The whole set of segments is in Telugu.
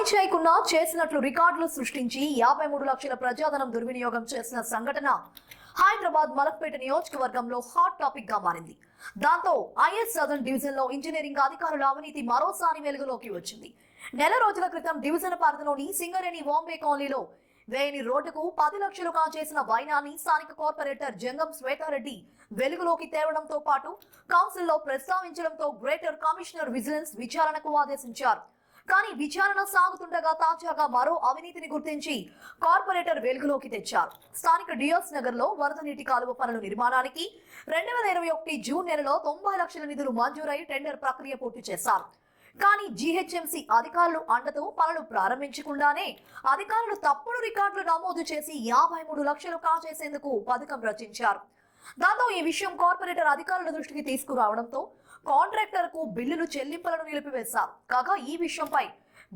పని చేయకుండా చేసినట్లు రికార్డులు సృష్టించి యాభై మూడు లక్షల ప్రజాధనం దుర్వినియోగం చేసిన సంఘటన హైదరాబాద్ మలక్పేట నియోజకవర్గంలో హాట్ టాపిక్గా మారింది. దాంతో ఐఎస్ సదర్న్ డివిజన్లో ఇంజనీరింగ్ అధికారుల అవినీతి మరోసారి వెలుగులోకి వచ్చింది. నెల రోజుల క్రితం డివిజన్ పరిధిలోని సింగరేణి బాంబే కాలనీలో వేయని రోడ్డుకు పది లక్షలు చేసిన వైనాన్ని స్థానిక కార్పొరేటర్ జంగం శ్వేతారెడ్డి వెలుగులోకి తేవడంతో పాటు కౌన్సిల్లో ప్రస్తావించడంతో గ్రేటర్ కమిషనర్ విజిలెన్స్ విచారణకు ఆదేశించారు. కానీ విచారణ సాగుతుండగా తాజాగా మరో అవినీతిని గుర్తించి కార్పొరేటర్ వెలుగులోకి తెచ్చారు. స్థానిక డియోస్ నగర్లో వరద నీటి కాలువ పనుల నిర్మాణానికి రెండు వేల ఇరవై ఒకటి జూన్ నెలలో తొంభై లక్షల నిధులు మంజూరై టెండర్ ప్రక్రియ పూర్తి చేశారు. కానీ జీహెచ్ఎంసీ అధికారులు అండతో పనులు ప్రారంభించకుండానే అధికారులు తప్పుడు రికార్డులు నమోదు చేసి యాభై మూడు లక్షలు కాజేసేందుకు పథకం రచించారు. దాంతో ఈ విషయం కార్పొరేటర్ అధికారుల దృష్టికి తీసుకురావడంతో కాంట్రాక్టర్కు బిల్లులు చెల్లింపులను నిలిపివేశారు. కాగా ఈ విషయంపై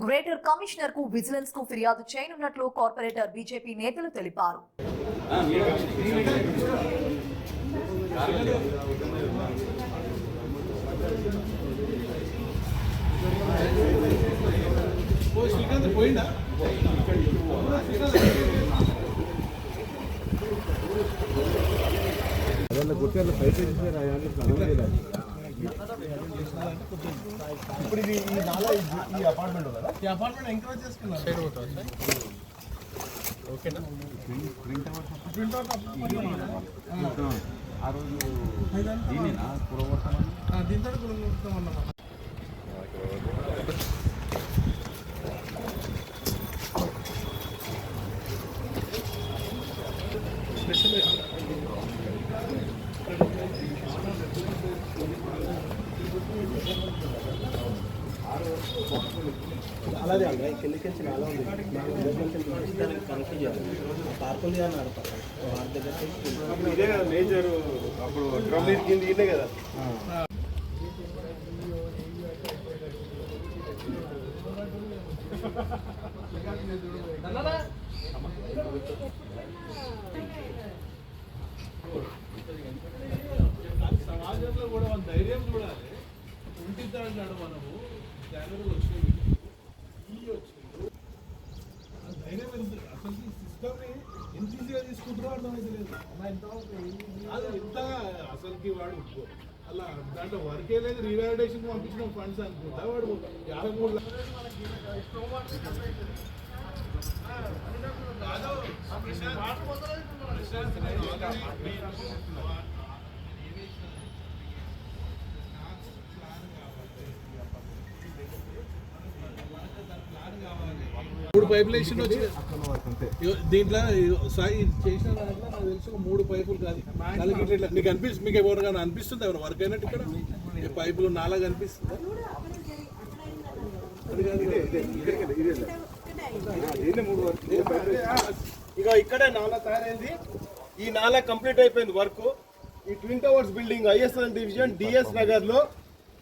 గ్రేటర్ కమిషనర్కు విజిలెన్స్కు ఫిర్యాదు చేయనున్నట్లు కార్పొరేటర్ బీజేపీ నేతలు తెలిపారు. ఓ శ్రీకాంత్ పోయిందా ఇప్పుడు ఇది ఈ నాలా ఈ- అపార్ట్మెంట్ కదా ఈ అపార్ట్మెంట్ ఎంకరేజ్ చేసుకున్నారు సైడ్ పోతుంది ఓకేనా ప్రింట్ అవుట్ ఆ రోజు దీనినా కూరగొట్టమని దీంతో కొనుక్కుంటాం అన్నమాట అలాగే అండి కిందకి చాలా ఉంది దానికి కనెక్ట్ చేయాలి పార్కులు వారి దగ్గర ఇదే కదా మేజర్ అప్పుడు డ్రమ్ కింద ఇదే కదా. సమాజంలో కూడా మన ధైర్యం చూడాలి. ఉంటిద్దాడు మనము. జనవరి వచ్చినాయి ఈ వచ్చినాయి ఆ ధైర్యం ఎంత సిస్టమ్ని ఎంత ఈజీగా తీసుకుంటారో అది ఎంత అసలుకి వాడు అలా దాంట్లో వర్కే లేదు రీవాలిడేషన్ పంపించిన ఫండ్స్ అనుకుంటా వాడు యాభై మూడు లక్షలు మూడు పైపులు వేసిన దీంట్లో సాయి చేసిన దాంట్లో నాకు తెలిసి ఒక మూడు పైపులు కాదు. నాలుగు ఇట్లా నీకు అనిపిస్తుంది మీకు ఎవరికైనా అనిపిస్తుంది ఎవరు వర్క్ అయినట్టు ఇక్కడ? ఈ పైపులు నాలుగు అనిపిస్తుందా? మూడు వరకు ఇక ఇక్కడే నాలా తయారైంది. ఈ నాలా కంప్లీట్ అయిపోయింది వర్క్. ఈ twin towers building ISL division DS నగర్లో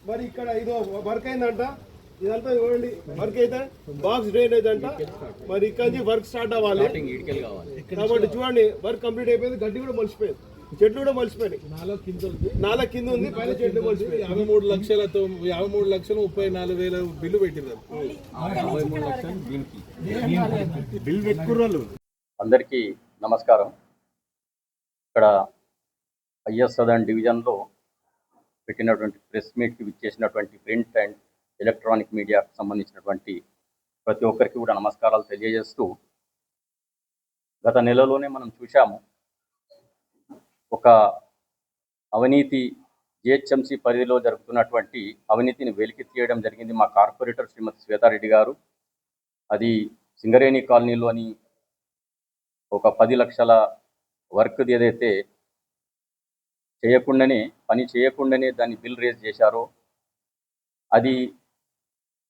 మరి ఇక్కడ ఇదో వర్క్ అయిందంట. ఇదంతా చూడండి వర్క్ అయితే బాక్స్ డ్రైనేజ్ అంట. మరి ఇక్కడ నుంచి వర్క్ స్టార్ట్ అవ్వాలి. కాబట్టి చూడండి వర్క్ కంప్లీట్ అయిపోయింది గడ్డి కూడా మలిసిపోయింది చెట్లు కూడా మలిసిపోయినాయి నాలుగు కింద ఉంది. నాలా కింద ఉంది పైన చెట్లు మలిసిపోయింది యాభై మూడు లక్షలతో యాభై మూడు లక్షలు ముప్పై నాలుగు వేల బిల్లు పెట్టినారు అందరికీ నమస్కారం. ఇక్కడ ఐఎస్ సదర్న్ డివిజన్లో పెట్టినటువంటి ప్రెస్ మీట్కి విచ్చేసినటువంటి ప్రింట్ అండ్ ఎలక్ట్రానిక్ మీడియాకు సంబంధించినటువంటి ప్రతి ఒక్కరికి కూడా నమస్కారాలు తెలియజేస్తూ గత నెలలోనే మనం చూశాము ఒక అవినీతి జిహెచ్ఎంసీ పరిధిలో జరుగుతున్నటువంటి అవినీతిని వెలికి తీయడం జరిగింది మా కార్పొరేటర్ శ్రీమతి శ్వేతారెడ్డి గారు. అది సింగరేణి కాలనీలోని ఒక పది లక్షల వర్క్ది ఏదైతే చేయకుండానే పని చేయకుండానే దాన్ని బిల్ రేజ్ చేశారో అది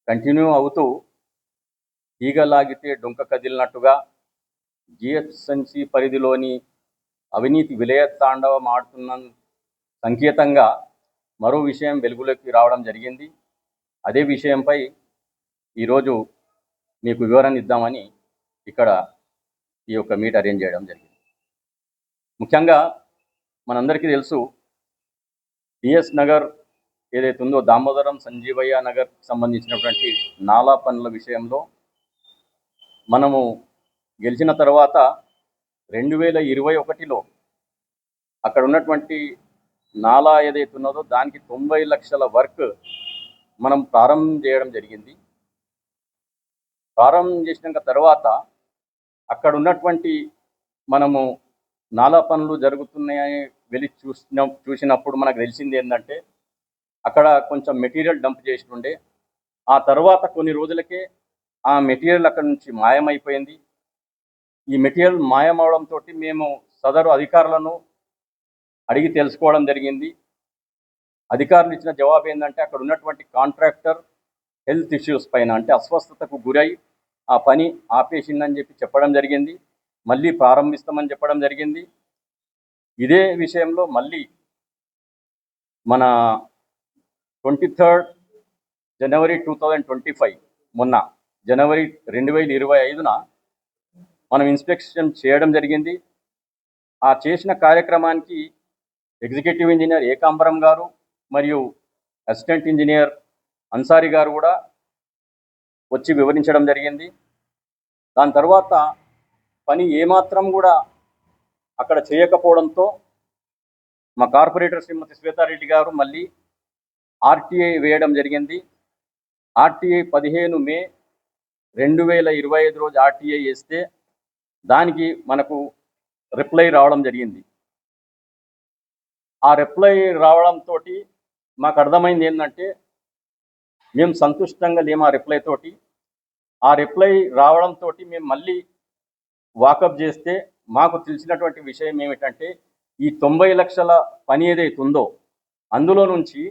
కంటిన్యూ అవుతూ ఈగ లాగితే డొంక కదిలినట్టుగా జిహెచ్ఎంసి పరిధిలోని అవినీతి విలయ తాండవం ఆడుతున్న సంకేతంగా మరో విషయం వెలుగులోకి రావడం జరిగింది. అదే విషయంపై ఈరోజు మీకు వివరణ ఇద్దామని ఇక్కడ ఈ యొక్క మీట్ అరేంజ్ చేయడం జరిగింది. ముఖ్యంగా మనందరికీ తెలుసు డిఎస్ నగర్ ఏదైతే ఉందో దామోదరం సంజీవయ్య నగర్ సంబంధించినటువంటి నాలా పనుల విషయంలో మనము గెలిచిన తర్వాత రెండు వేల ఇరవై ఒకటిలో అక్కడ ఉన్నటువంటి నాలా ఏదైతే ఉన్నదో దానికి తొంభై లక్షల వర్క్ మనం ప్రారంభం చేయడం జరిగింది. ప్రారంభం చేసినాక తర్వాత అక్కడ ఉన్నటువంటి మనము నాలా పనులు జరుగుతున్నాయని వెళ్ళి చూసిన చూసినప్పుడు మనకు తెలిసింది ఏంటంటే అక్కడ కొంచెం మెటీరియల్ డంప్ చేసి ఆ తర్వాత కొన్ని రోజులకే ఆ మెటీరియల్ అక్కడ నుంచి మాయమైపోయింది. ఈ మెటీరియల్ మాయమవడంతో మేము సదరు అధికారులను అడిగి తెలుసుకోవడం జరిగింది. అధికారులు ఇచ్చిన జవాబు ఏంటంటే అక్కడ ఉన్నటువంటి కాంట్రాక్టర్ హెల్త్ ఇష్యూస్ పైన అంటే అస్వస్థతకు గురై ఆ పని ఆపేసిందని చెప్పి చెప్పడం జరిగింది. మళ్ళీ ప్రారంభిస్తామని చెప్పడం జరిగింది. ఇదే విషయంలో మళ్ళీ మన twenty third January two thousand twenty five మొన్న జనవరి రెండు వేల ఇరవై ఐదున మనం ఇన్స్పెక్షన్ చేయడం జరిగింది. ఆ చేసిన కార్యక్రమానికి ఎగ్జిక్యూటివ్ ఇంజనీర్ ఏకాంబరం గారు మరియు అసిస్టెంట్ ఇంజనీర్ అన్సారి గారు కూడా వచ్చి వివరించడం జరిగింది. దాని తర్వాత పని ఏమాత్రం కూడా అక్కడ చేయకపోవడంతో మా కార్పొరేటర్ శ్రీమతి శ్వేతారెడ్డి గారు మళ్ళీ ఆర్టీఐ వేయడం జరిగింది. ఆర్టీఐ పదిహేను మే రెండు వేల ఇరవై ఐదు రోజు ఆర్టీఐ వేస్తే దానికి మనకు రిప్లై రావడం జరిగింది. ఆ రిప్లై రావడంతో మాకు అర్థమైంది ఏంటంటే మేము సంతుష్టంగా లేము ఆ రిప్లై తోటి. ఆ రిప్లై రావడంతో మేము మళ్ళీ వాకప్ చేస్తే మాకు తెలిసినటువంటి విషయం ఏమిటంటే ఈ తొంభై లక్షల పని ఏదైతే ఉందో అందులో నుంచి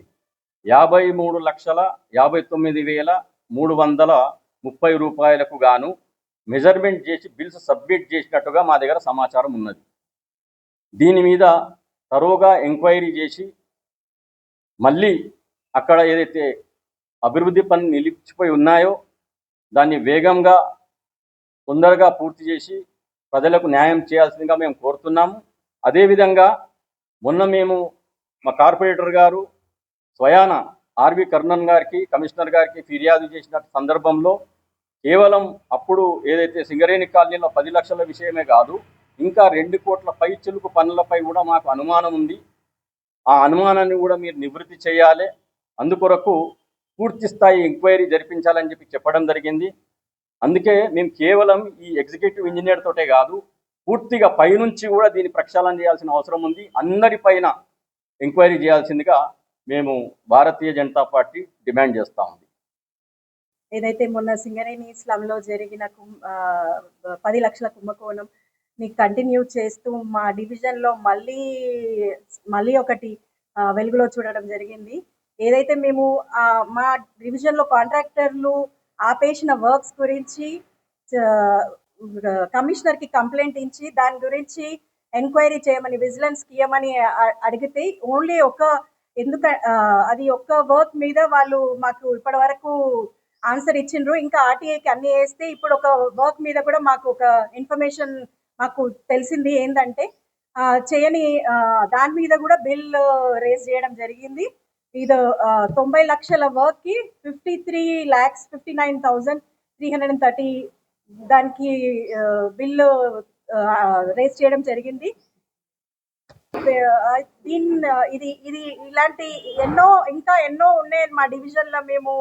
యాభై మూడు లక్షల యాభై తొమ్మిది వేల మూడు వందల ముప్పై రూపాయలకు గాను మెజర్మెంట్ చేసి బిల్స్ సబ్మిట్ చేసినట్టుగా మా దగ్గర సమాచారం ఉన్నది. దీని మీద తరువుగా ఎంక్వైరీ చేసి మళ్ళీ అక్కడ ఏదైతే అభివృద్ధి పనులు నిలిచిపోయి ఉన్నాయో దాన్ని వేగంగా తొందరగా పూర్తి చేసి ప్రజలకు న్యాయం చేయాల్సిందిగా మేము కోరుతున్నాము. అదేవిధంగా మొన్న మేము మా కార్పొరేటర్ గారు స్వయాన ఆర్వి కర్ణన్ గారికి కమిషనర్ గారికి ఫిర్యాదు చేసిన సందర్భంలో కేవలం అప్పుడు ఏదైతే సింగరేణి కాలనీలో పది లక్షల విషయమే కాదు ఇంకా రెండు కోట్ల పై చిలుకు పనులపై కూడా మాకు అనుమానం ఉంది. ఆ అనుమానాన్ని కూడా మీరు నివృత్తి చేయాలి. అందుకొరకు పూర్తి స్థాయి ఎంక్వైరీ జరిపించాలని చెప్పి చెప్పడం జరిగింది. అందుకే మేము కేవలం ఈ ఎగ్జిక్యూటివ్ ఇంజనీర్ తోటే కాదు పూర్తిగా పైనుంచి కూడా దీన్ని ప్రక్షాళన చేయాల్సిన అవసరం ఉంది. అందరిపైన ఎంక్వైరీ చేయాల్సిందిగా మేము భారతీయ జనతా పార్టీ డిమాండ్ చేస్తా ఉంది. ఏదైతే మొన్న సింగరేణి స్లమ్లో జరిగిన కుం- పది లక్షల కుంభకోణం ని కంటిన్యూ చేస్తూ మా డివిజన్లో మళ్ళీ మళ్ళీ ఒకటి వెలుగులో చూడడం జరిగింది. ఏదైతే మేము మా డివిజన్లో కాంట్రాక్టర్లు ఆపేసిన వర్క్స్ గురించి కమిషనర్కి కంప్లైంట్ ఇచ్చి దాని గురించి ఎంక్వైరీ చేయమని విజిలెన్స్ ఇవ్వమని అడిగితే ఓన్లీ ఒక ఎందుక అది ఒక్క వర్క్ మీద వాళ్ళు మాకు ఇప్పటి వరకు ఆన్సర్ ఇచ్చిండ్రు. ఇంకా ఆర్టీఐకి అన్ని వేస్తే ఇప్పుడు ఒక వర్క్ మీద కూడా మాకు ఒక ఇన్ఫర్మేషన్ మాకు తెలిసింది ఏంటంటే చేయని దాని మీద కూడా బిల్ రేజ్ చేయడం జరిగింది. ఇది తొంభై లక్షల వర్క్కి fifty three lakhs fifty nine thousand three hundred and thirty దానికి బిల్లు రేజ్ చేయడం జరిగింది. దీన్ ఇది ఇది ఇలాంటి ఎన్నో ఇంకా ఎన్నో ఉన్నాయి మా డివిజన్లో మేము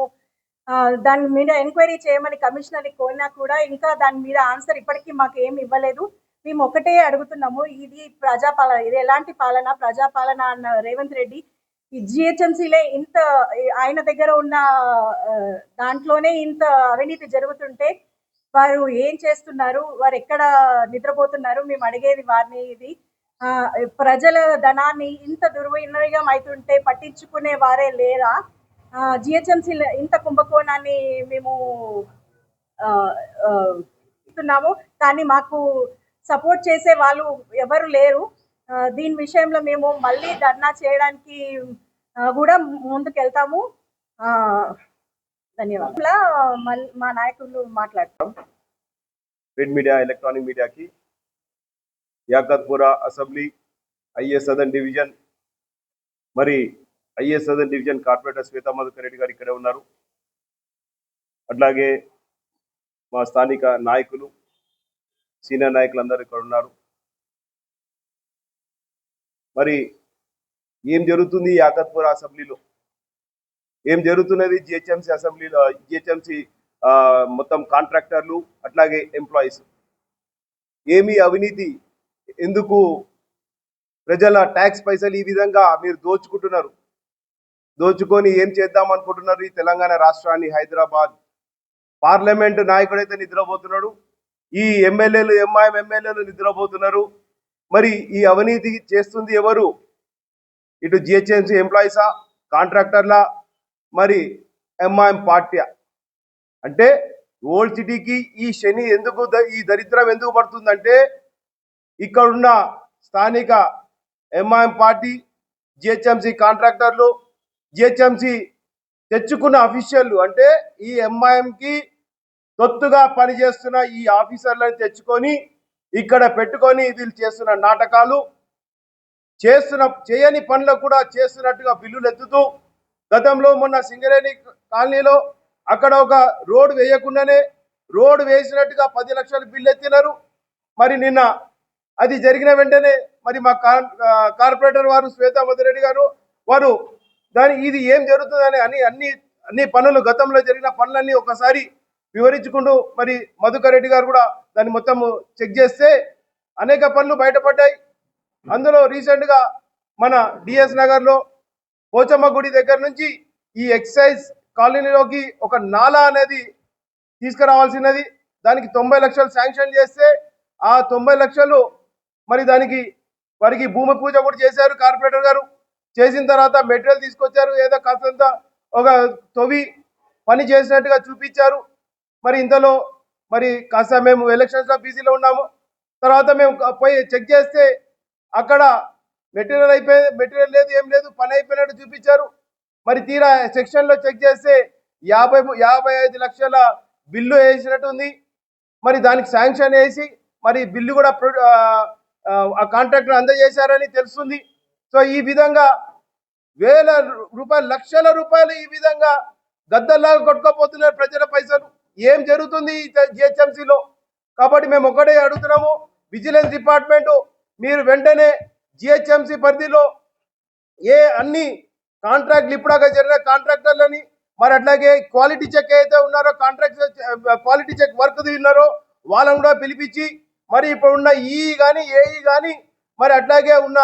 దాని మీద ఎంక్వైరీ చేయమని కమిషనర్ని కోరినా కూడా ఇంకా దాని మీద ఆన్సర్ ఇప్పటికీ మాకు ఏమి ఇవ్వలేదు. మేము ఒకటే అడుగుతున్నాము ఇది ప్రజాపాలన ఇది ఎలాంటి పాలన ప్రజాపాలన అన్న రేవంత్ రెడ్డి ఈ జిహెచ్ఎంసీలే ఇంత ఆయన దగ్గర ఉన్న దాంట్లోనే ఇంత అవినీతి జరుగుతుంటే వారు ఏం చేస్తున్నారు వారు ఎక్కడ నిద్రపోతున్నారు మేము అడిగేది వారిని ఇది. ప్రజల ధనాన్ని ఇంత దుర్వినియోగం అవుతుంటే పట్టించుకునే వారే లేరా? జిహెచ్ఎంసీ ఇంత కుంభకోణాన్ని మేము ఇస్తున్నాము. కానీ మాకు సపోర్ట్ చేసే వాళ్ళు ఎవరు లేరు. దీని విషయంలో మేము మళ్ళీ ధర్నా చేయడానికి కూడా ముందుకు వెళ్తాము ఆ, ధన్యవాదాలు. మల్- మా నాయకులు మాట్లాడతాం ప్రింట్ మీడియా ఎలక్ట్రానిక్ మీడియాకి Yakatpura assembly IA Sadan division. మరి IA Sadan division corporator Shweta Madhukar Reddy గారు ఇక్కడే ఉన్నారు. అట్లాగే మా స్థానిక నాయకులు సీనియర్ నాయకులు అందరూ ఇక్కడ ఉన్నారు. మరి ఏం జరుగుతుంది ఈ అసెంబ్లీలో? ఏం జరుగుతున్నది జిహెచ్ఎంసీ అసెంబ్లీలో జిహెచ్ఎంసీ మొత్తం కాంట్రాక్టర్లు అట్లాగే ఎంప్లాయీస్? ఏమి అవినీతి ఎందుకు ప్రజల ట్యాక్స్ పైసలు ఈ విధంగా మీరు దోచుకుంటున్నారు? దోచుకొని ఏం చేద్దాం అనుకుంటున్నారు ఈ తెలంగాణ రాష్ట్రాన్ని హైదరాబాద్? పార్లమెంట్ నాయకుడైతే నిద్రపోతున్నాడు. ఈ ఎమ్మెల్యేలు ఎంఐఎం ఎమ్మెల్యేలు నిద్రపోతున్నారు. మరి ఈ అవినీతి చేస్తుంది ఎవరు? ఇటు జిహెచ్ఎంసీ ఎంప్లాయీసా కాంట్రాక్టర్లా మరి ఎంఐఎం పార్టీ అంటే ఓల్డ్ సిటీకి ఈ శని ఎందుకు ద- ఈ దరిద్రం ఎందుకు పడుతుందంటే ఇక్కడున్న స్థానిక ఎంఐఎం పార్టీ జిహెచ్ఎంసి కాంట్రాక్టర్లు జిహెచ్ఎంసీ తెచ్చుకున్న అఫీషియల్లు అంటే ఈ ఎంఐఎంకి తొత్తుగా పనిచేస్తున్న ఈ ఆఫీసర్లను తెచ్చుకొని ఇక్కడ పెట్టుకొని వీళ్ళు చేస్తున్న నాటకాలు చేస్తున్న చేయని పనులకు కూడా చేస్తున్నట్టుగా బిల్లులు ఎత్తుతూ గతంలో మొన్న సింగరేణి కాలనీలో అక్కడ ఒక రోడ్డు వేయకుండానే రోడ్ వేసినట్టుగా పది లక్షల బిల్లు ఎత్తినారు. మరి నిన్న అది జరిగిన వెంటనే మరి మా కార్ కార్పొరేటర్ వారు శ్వేతా మధురెడ్డి గారు వారు దాని ఇది ఏం జరుగుతుందని అని అన్ని అన్ని పనులు గతంలో జరిగిన పనులన్నీ ఒకసారి వివరించుకుంటూ మరి మధుకర్ రెడ్డి గారు కూడా దాన్ని మొత్తం చెక్ చేస్తే అనేక పనులు బయటపడ్డాయి. అందులో రీసెంట్గా మన డిఎస్ నగర్లో పోచమ్మ గుడి దగ్గర నుంచి ఈ ఎక్సైజ్ కాలనీలోకి ఒక నాలా అనేది తీసుకురావాల్సినది. దానికి తొంభై లక్షలు శాంక్షన్ చేస్తే ఆ తొంభై లక్షలు మరి దానికి వారికి భూమి పూజ కూడా చేశారు కార్పొరేటర్ గారు. చేసిన తర్వాత మెటీరియల్ తీసుకొచ్చారు. ఏదో కాస్తంత ఒక తొవి పని చేసినట్టుగా చూపించారు. మరి ఇంతలో మరి కాస్త మేము ఎలక్షన్స్లో బీసీలో ఉన్నాము. తర్వాత మేము పోయి చెక్ చేస్తే అక్కడ మెటీరియల్ అయిపోయి మెటీరియల్ లేదు ఏం లేదు పని అయిపోయినట్టు చూపించారు. మరి తీరా సెక్షన్లో చెక్ చేస్తే యాభై యాభై ఐదు లక్షల బిల్లు వేసినట్టు ఉంది మరి దానికి శాంక్షన్ వేసి మరి బిల్లు కూడా ప్రొ- ఆ, ఆ, అందజేశారని తెలుస్తుంది. సో ఈ విధంగా వేల రూపాయలు లక్షల రూపాయలు ఈ విధంగా గద్దల్లాగా కొట్టుకోపోతున్నారు ప్రజల పైసలు. ఏం జరుగుతుంది జిహెచ్ఎంసీలో? కాబట్టి మేము ఒకటే అడుగుతున్నాము. విజిలెన్స్ డిపార్ట్మెంట్ మీరు వెంటనే జిహెచ్ఎంసీ పరిధిలో ఏ అన్ని కాంట్రాక్ట్లు ఇప్పుడాగా జరిగిన కాంట్రాక్టర్లని మరి అట్లాగే క్వాలిటీ చెక్ అయితే ఉన్నారో కాంట్రాక్ట్ క్వాలిటీ చెక్ వర్క్ ఉన్నారో వాళ్ళని కూడా పిలిపించి మరి ఇప్పుడు ఉన్న ఈ కానీ ఏఈ కానీ మరి అట్లాగే ఉన్న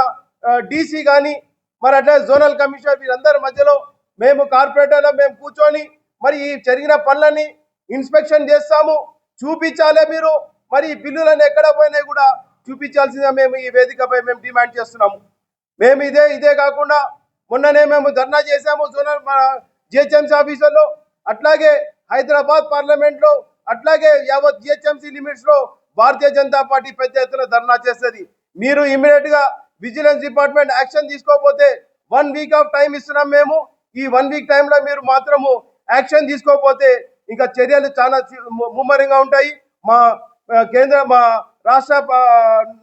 డీసీ కానీ మరి అట్లాగే జోనల్ కమిషనర్ వీరందరి మధ్యలో మేము కార్పొరేటర్లో మేము కూర్చొని మరి ఈ జరిగిన పనులని ఇన్స్పెక్షన్ చేస్తాము. చూపించాలే మీరు. మరి ఈ బిల్లులను ఎక్కడ పోయినాయి కూడా చూపించాల్సిందే మేము ఈ వేదికపై మేము డిమాండ్ చేస్తున్నాము. మేము ఇదే ఇదే కాకుండా మొన్ననే మేము ధర్నా చేశాము జోనల్ జిహెచ్ఎంసీ ఆఫీసులో. అట్లాగే హైదరాబాద్ పార్లమెంట్లో అట్లాగే యావత్ జిహెచ్ఎంసీ లిమిట్స్లో భారతీయ జనతా పార్టీ పెద్ద ఎత్తున ధర్నా చేస్తుంది మీరు ఇమీడియట్గా విజిలెన్స్ డిపార్ట్మెంట్ యాక్షన్ తీసుకోకపోతే వన్ వీక్ ఆఫ్ టైం ఇస్తున్నాం మేము. ఈ వన్ వీక్ టైంలో మీరు మాత్రము యాక్షన్ తీసుకోకపోతే ఇంకా చర్యలు చాలా ముమ్మరంగా ఉంటాయి. మా కేంద్ర మా రాష్ట్ర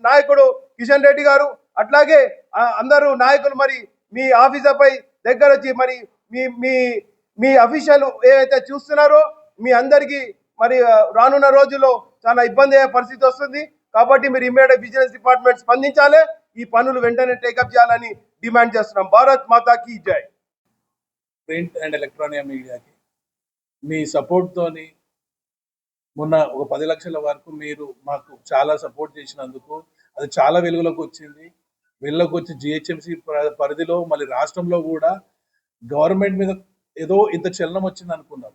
నాయకుడు కిషన్ రెడ్డి గారు అట్లాగే అందరూ నాయకులు మరి మీ ఆఫీసర్పై దగ్గర వచ్చి మరి మీ మీ మీ అఫీషియల్ ఏవైతే చూస్తున్నారో మీ అందరికీ మరి రానున్న రోజుల్లో చాలా ఇబ్బంది అయ్యే పరిస్థితి వస్తుంది. కాబట్టి మీరు ఇమ్మీడియట్ బిజినెస్ డిపార్ట్మెంట్ స్పందించాలి. ఈ పనులు వెంటనే టేకప్ చేయాలని డిమాండ్ చేస్తున్నాం. భారత్ మాతాకి జై. ప్రింట్ అండ్ ఎలక్ట్రానిక్ మీడియాకి మీ సపోర్ట్తోని మొన్న ఒక పది లక్షల వరకు మీరు మాకు చాలా సపోర్ట్ చేసినందుకు అది చాలా వెలుగులోకి వచ్చింది. వెలుగులోకి వచ్చి జిహెచ్ఎంసి పరిధిలో మళ్ళీ రాష్ట్రంలో కూడా గవర్నమెంట్ మీద ఏదో ఇంత చలనం వచ్చింది అనుకున్నాం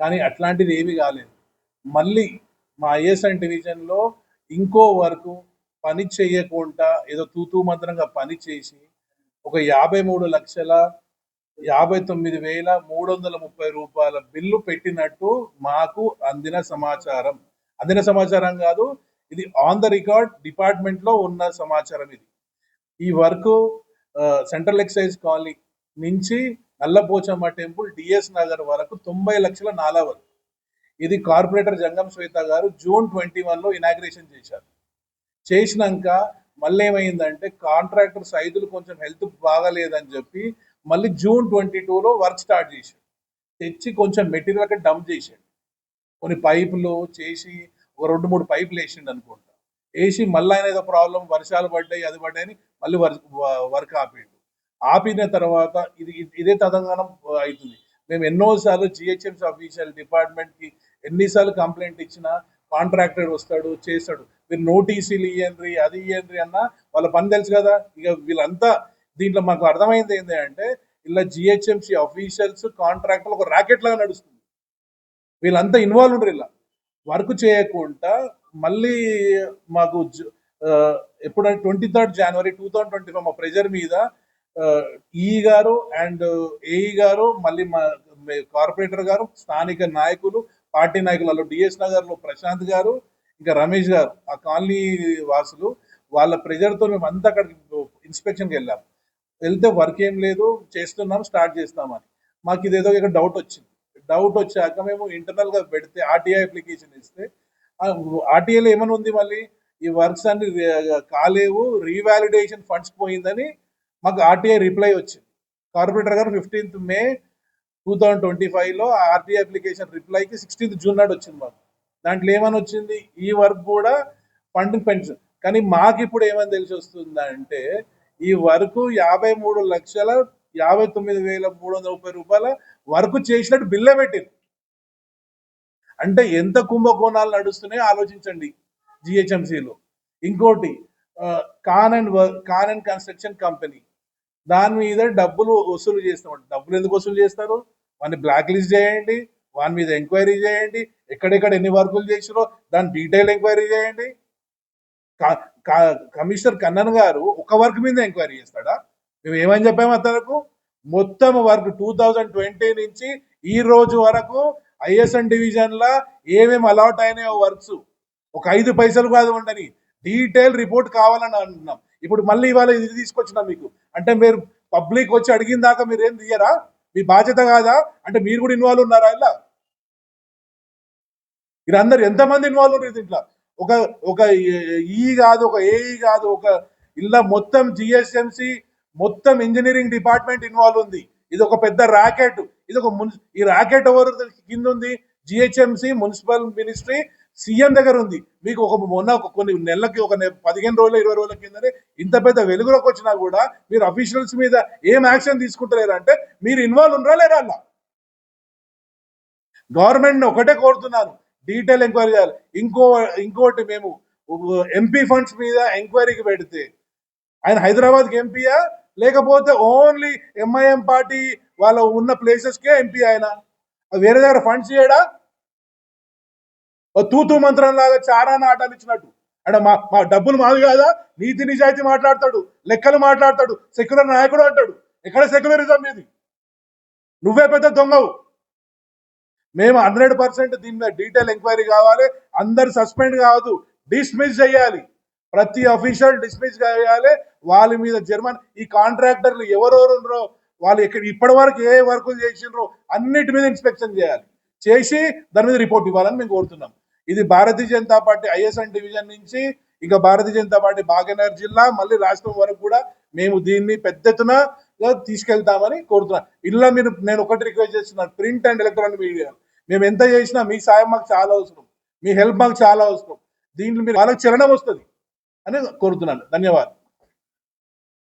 కానీ అట్లాంటిది ఏమీ కాలేదు. మళ్ళీ మా ఐఎస్ఎన్ డివిజన్లో ఇంకో వరకు పని చేయకుండా ఏదో తూతూ మంత్రంగా పని చేసి ఒక యాభై మూడు లక్షల యాభై తొమ్మిది వేల మూడు వందల ముప్పై రూపాయల బిల్లు పెట్టినట్టు మాకు అందిన సమాచారం. అందిన సమాచారం కాదు ఇది ఆన్ ద రికార్డ్ డిపార్ట్మెంట్లో ఉన్న సమాచారం ఇది. ఈ వర్క్ సెంట్రల్ ఎక్సైజ్ కాలనీ నుంచి నల్లపోచమ్మ టెంపుల్ డిఎస్ నగర్ వరకు తొంభై లక్షల నాలా వరకు. ఇది కార్పొరేటర్ జంగం శ్వేత గారు జూన్ ట్వంటీ వన్లో ఇనాగ్రేషన్ చేశారు. చేసినాక మళ్ళీ ఏమైందంటే కాంట్రాక్టర్ సైదులు కొంచెం హెల్త్ బాగాలేదని చెప్పి మళ్ళీ జూన్ ట్వంటీ టూలో వర్క్ స్టార్ట్ చేశాడు తెచ్చి కొంచెం మెటీరియల్ అక్కడ డంప్ చేశాడు. కొన్ని పైపులు చేసి ఒక రెండు మూడు పైపులు వేసిండు అనుకుంటా. వేసి మళ్ళీ ఆయన ఏదో ప్రాబ్లం వర్షాలు పడ్డాయి అది పడ్డాయని మళ్ళీ వర్క్ వర్క్ ఆపేడు. ఆపిన తర్వాత ఇది- ఇదే తదంగానం అవుతుంది. మేము ఎన్నోసార్లు జిహెచ్ఎంసీ అఫీషియల్ డిపార్ట్మెంట్కి ఎన్నిసార్లు కంప్లైంట్ ఇచ్చినా కాంట్రాక్టర్ వస్తాడు చేస్తాడు. మీరు నోటీసులు ఇవ్వండి అది ఇవ్వండి అన్న వాళ్ళ పని తెలుసు కదా. ఇక వీళ్ళంతా దీంట్లో మాకు అర్థమైంది ఏంటి అంటే ఇలా జిహెచ్ఎంసీ అఫీషియల్స్ కాంట్రాక్టర్ ఒక ర్యాకెట్ లాగా నడుస్తుంది. వీళ్ళంతా ఇన్వాల్వ్ ఉండరు ఇలా. వర్క్ చేయకుండా మళ్ళీ మాకు ఎప్పుడంటే twenty third January two thousand twenty five మా ప్రెజర్ మీద ఈ గారు అండ్ ఏఈ గారు మళ్ళీ మా కార్పొరేటర్ గారు స్థానిక నాయకులు పార్టీ నాయకులలో డిఎస్ నగర్లో ప్రశాంత్ గారు ఇంకా రమేష్ గారు ఆ కాలనీ వాసులు వాళ్ళ ప్రెజర్తో మేము అంతా అక్కడికి ఇన్స్పెక్షన్కి వెళ్ళాం. వెళ్తే వర్క్ ఏం లేదు చేస్తున్నాం స్టార్ట్ చేస్తామని. మాకు ఇదేదో ఇక్కడ డౌట్ వచ్చింది. డౌట్ వచ్చాక మేము ఇంటర్నల్గా పెడితే ఆర్టీఐ అప్లికేషన్ ఇస్తే ఆర్టీఐలో ఏమని ఉంది మళ్ళీ? ఈ వర్క్స్ అన్ని కాలేవు రీవాలిడేషన్ ఫండ్స్ పోయిందని మాకు ఆర్టీఐ రిప్లై వచ్చింది. కార్పొరేటర్ గారు fifteenth May two thousand twenty ఫైవ్లో ఆర్టీఐ అప్లికేషన్ రిప్లైకి సిక్స్టీన్త్ జూన్ నాడు వచ్చింది మాకు. దాంట్లో ఏమని వచ్చింది? ఈ వర్క్ కూడా ఫండ్ పెన్షన్ కానీ మాకు ఇప్పుడు ఏమని తెలిసి వస్తుందంటే ఈ వర్క్ యాభై మూడు లక్షల యాభై తొమ్మిది వేల మూడు వందల ముప్పై రూపాయల వర్క్ చేసినట్టు బిల్లే పెట్టింది. అంటే ఎంత కుంభకోణాలు నడుస్తున్నాయో ఆలోచించండి జిహెచ్ఎంసీలో ఇంకోటి con and work con and construction company దాని మీద డబ్బులు వసూలు చేస్తాం డబ్బులు ఎందుకు వసూలు చేస్తారు? వాడిని బ్లాక్ లిస్ట్ చేయండి వాని మీద ఎంక్వైరీ చేయండి ఎక్కడెక్కడ ఎన్ని వర్కులు చేసిరో దాని డీటెయిల్ ఎంక్వైరీ చేయండి. కా- కా- కమిషనర్ కన్నన్ గారు ఒక వర్క్ మీద ఎంక్వైరీ చేస్తాడా? మేము ఏమని చెప్పాము అతనికి? మొత్తం వర్క్ టూ థౌజండ్ ట్వంటీ నుంచి ఈ రోజు వరకు ఐఎస్ఎన్ డివిజన్ లా ఏమేమి అలాట్ అయినాయో వర్క్స్. ఒక ఐదు పైసలు కాదు ఉండని. డీటెయిల్ రిపోర్ట్ కావాలని అంటున్నాం. ఇప్పుడు మళ్ళీ ఇవాళ ఇది తీసుకొచ్చినా మీకు. అంటే మీరు పబ్లిక్ వచ్చి అడిగిన దాకా మీరు ఏం తీయరా? మీ బాధ్యత కాదా? అంటే మీరు కూడా ఇన్వాల్వ్ ఉన్నారా ఇలా? మీరందరు ఎంతమంది ఇన్వాల్వ్ ఉన్నారు దీంట్లో? ఒక ఒక ఈ కాదు ఒక ఏఈ కాదు ఒక ఇలా మొత్తం జిఎస్ఎంసి మొత్తం ఇంజనీరింగ్ డిపార్ట్మెంట్ ఇన్వాల్వ్ ఉంది. ఇది ఒక పెద్ద ర్యాకెట్ ఇది ఒక మున్ ఈ ర్యాకెట్ ఎవరు కింద ఉంది జిహెచ్ఎంసి మున్సిపల్ మినిస్ట్రీ సీఎం దగ్గర ఉంది. మీకు ఒక మొన్న ఒక కొన్ని నెలలకి ఒక పదిహేను రోజుల ఇరవై రోజుల కిందనే ఇంత పెద్ద వెలుగులోకి వచ్చినా కూడా మీరు అఫీషియల్స్ మీద ఏం యాక్షన్ తీసుకుంటలేరు అంటే మీరు ఇన్వాల్వ్ ఉండరా లేరా అలా? గవర్నమెంట్ని ఒకటే కోరుతున్నాను. డీటెయిల్ ఎంక్వైరీ చేయాలి. ఇంకో ఇంకోటి మేము ఎంపీ ఫండ్స్ మీద ఎంక్వైరీకి పెడితే ఆయన హైదరాబాద్కి ఎంపీయా లేకపోతే ఓన్లీ ఎంఐఎం పార్టీ వాళ్ళ ఉన్న ప్లేసెస్కే ఎంపీ ఆయన? వేరే దగ్గర ఫండ్స్ చేయడా? తూతూ మంత్రం లాగా చారా నాటాలు ఇచ్చినట్టు అంటే మా మా డబ్బులు మావి కాదా? నీతి నిజాయితీ మాట్లాడతాడు లెక్కలు మాట్లాడతాడు సెక్యులర్ నాయకుడు అంటాడు. ఎక్కడ సెక్యులరిజం ఇది నువ్వే పెద్ద దొంగవు. మేము హండ్రెడ్ పర్సెంట్ దీని మీద డీటెయిల్ ఎంక్వైరీ కావాలి. అందరు సస్పెండ్ కావద్దు. డిస్మిస్ చేయాలి. ప్రతి అఫీషియల్ డిస్మిస్ చేయాలి. వాళ్ళ మీద జర్మన్ ఈ కాంట్రాక్టర్లు ఎవరెవరు వాళ్ళు ఎక్కడ ఇప్పటి వరకు ఏ వర్కులు చేసిండ్రో అన్నిటి మీద ఇన్స్పెక్షన్ చేయాలి. చేసి దాని మీద రిపోర్ట్ ఇవ్వాలని మేము కోరుతున్నాం. ఇది Bharatiya Janata party ISN division నుంచి ఇంకా భారతీయ జనతా పార్టీ భాగ్యనగర్ జిల్లా మళ్ళీ రాష్ట్రం వరకు కూడా మేము దీన్ని పెద్ద ఎత్తున తీసుకెళ్తామని కోరుతున్నాను ఇలా మీరు నేను ఒకటి రిక్వెస్ట్ చేస్తున్నాను ప్రింట్ అండ్ ఎలక్ట్రానిక్ మీడియా మేము ఎంత చేసినా మీ సాయం మాకు చాలా అవసరం. మీ హెల్ప్ మాకు చాలా అవసరం. దీంట్లో మీరు వాళ్ళకి చలనం వస్తుంది అని కోరుతున్నాను. ధన్యవాదాలు.